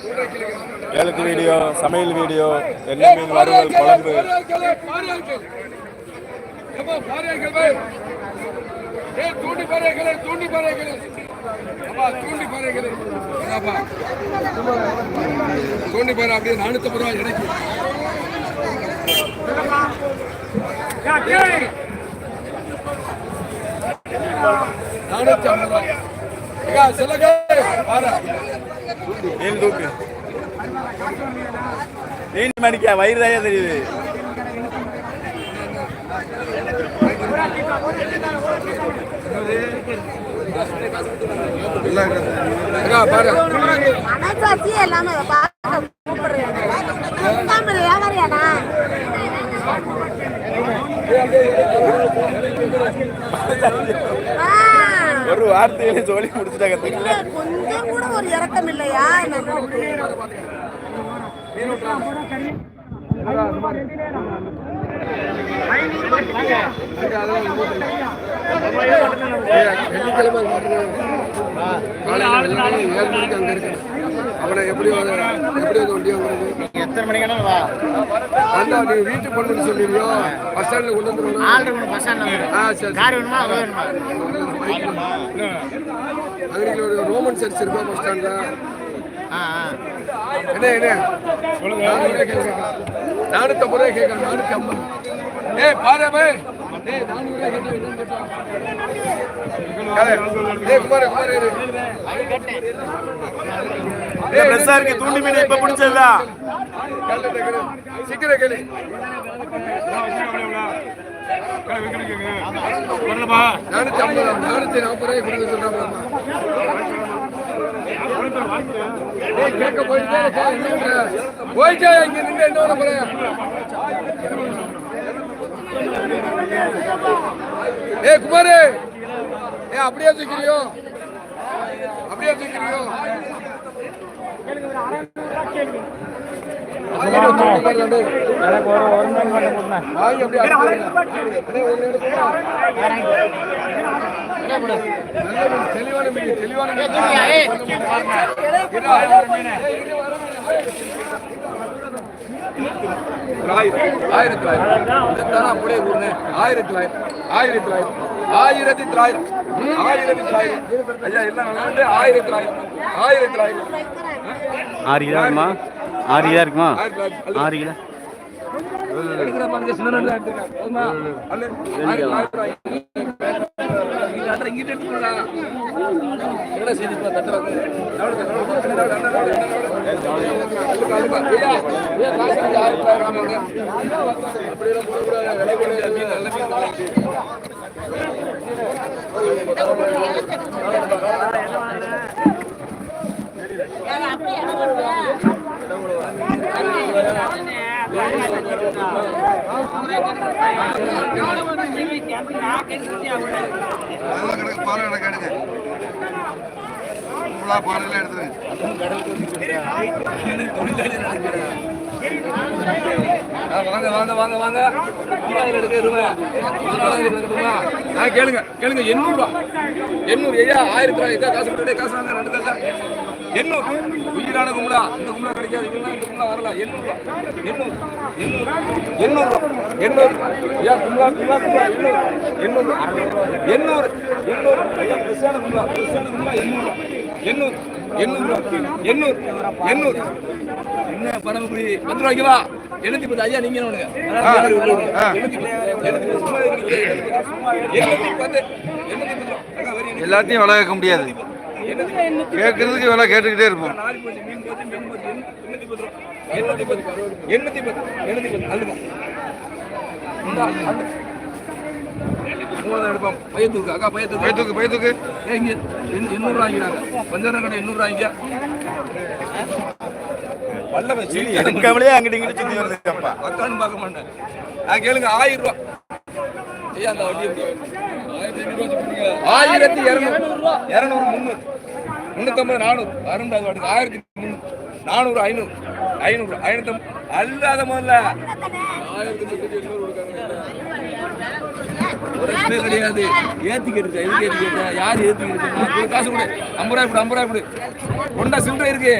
எழுத்து வீடியோ சமையல் வீடியோ எண்ணெய் மீன் வறுவல் குழம்பு. தூண்டி பாறைகளே தூண்டி பாறைகளே தூண்டி பாறைகளே தூண்டி பாறை அப்படியே நானூத்தி ரூபாய் இடைக்கு நானூத்தி ஐம்பது ரூபாய் மீன் மணிக்கா வயிறு தான் தெரியுது. மனசாட்சி எல்லாமே ஆ, ஒரு வார்த்தையில சொல்லி முடிச்சுட்டாங்க இல்ல, கொஞ்சம் கூட ஒரு இறக்கம் இல்லையா? வெள்ளிக்கிழமை அங்கே இருக்கு அவனை எப்படி வந்து- எப்படி வந்து வண்டி வாங்குறது? எத்தனை மணிக்கான வா. வந்தா நீ வீட்டுக்கு கொண்டு சொல்லிடுவியோ? பஸ் ஸ்டாண்டில் கொண்டு ஆள் இருக்கணும் பஸ் ஸ்டாண்டில் ஆ சரி கார் வேணுமா? அது வேணுமா? ஒரு ரோமன் சர்ச் இருக்கா பஸ் ஸ்டாண்டில் ஆ ஆ. என்ன என்ன? நானூத்தி ரூபாய் கேட்கறேன். நானூத்தி ஐம்பது ஏய் பாரு பெருசா இருக்கு தூண்டி மீன் இப்ப பிடிச்சதா? சீக்கிரம் கேளு நானூத்தி ஐம்பது நானூத்தி நாற்பது ரூபாய் கொடுக்க சொல்றாங்க கேட்க போயிட்டே. போயிட்டே இங்க நின்று என்ன பண்ண ஏய் குமாரு. ஏய் அப்படியே தூக்கிறியோ? அப்படியே தூக்கிறியோ? எனக்கு ஒரு ஒரு மணி. நல்ல மீன், தெளிவான மீன் தெளிவான மீன். ஆயிரத்தி தொள்ளாயிரம் அப்படியே கூடுங்க ஆயிரத்தி தொள்ளாயிரம் ஆயிரத்தி தொள்ளாயிரம் ஆயிரத்தி தொள்ளாயிரம் ஆயிரத்தி தொள்ளாயிரம் ஐயா எல்லாம் ஆயிரத்தி தொள்ளாயிரம் ஆயிரத்தி தொள்ளாயிரம் ஆறு கிலோ இருக்குமா ஆறு கிலோ இருக்குமா ஆறு கிலோ சின்ன அட்ரா, இங்கிட்டு எடுத்துக்கோடா. என்னடா செய்தி இப்ப தட்டுற வந்து? நவடுங்க, ஃபுல்லாக எடுத்துருங்க வாங்க வாங்க வாங்க வாங்க எடுக்க இருங்க கேளுங்க கேளுங்க எண்ணூறு எண்ணூறு ஐயா ஆயிரத்தி ரூபாய் காசு காசு வாங்க ரெண்டு காசா எண்ணூறு. உயிரான கும்பலா இந்த கும்பலா கிடைக்காது இவங்க இந்த கும்பலா வரல எண்ணூறு எண்ணூறு எண்ணூறு எண்ணூறு ஐயா கும்பலா கும்பலா கும்பலா எண்ணூறு எண்ணூறு எண்ணூறு எண்ணூறு ஐயா பிரசான கும்பலா பிரசான கும்பலா எண்ணூறு எண்ணூறு எண்ணூறு எண்ணூறு எண்ணூறு என்ன பணம் இப்படி பத்து ரூபாய்க்கு வா எழுநூத்தி பத்து ஐயா நீங்க. எல்லாத்தையும் கேட்க முடியாது கேட்கறதுக்கு விலை கேட்டுக்கிட்டே இருப்போம் எண்ணூத்தி பத்து. எண்ணூத்தி பத்து, அள்ளு. மூவாயிரம் எடுப்போம். பையத்தூக்கு, அக்கா, பையத்தூக்கு. பைத்துக்கு ஏய், இங்க எண்ணூ- எண்ணூறு ரூபா வாங்கிக்கிறாங்க. பஞ்சாரம் கடை எண்ணூறு ரூபா வாங்கிக்க. வல்லவ சிலி. எடுக்காமலே அங்கிட்டு இங்கிட்டு சுத்தி வருது அக்கான்னு பார்க்க மாட்டேன் நான் கேளுங்க ஆயிரம் ரூபா ஐயா அந்த வட்டி எப்படி? ஆயிரத்தி ஐநூறு இரநூறு. இரநூறு முந்நூறு. முந்நூற்றம்பது நானூறு. அறுநூறு வாட்டுக்கு. ஆயிரத்தி முந்நூறு. நானூறு ஐநூறு. ஐநூறு ஐநூத்தி அல்லாத முதல்ல. ஆயிரத்தி கிடையாது. ஏத்திக்கிட்டு எதுக்கு ஏத்திக்கிட்டு யார் ஏத்திக்கிட்டு காசு கொடு. ஐம்பது ரூபாய் கொடு ஐம்பது ரூபாய் கொடு. கொண்டா சில்லறை இருக்கு.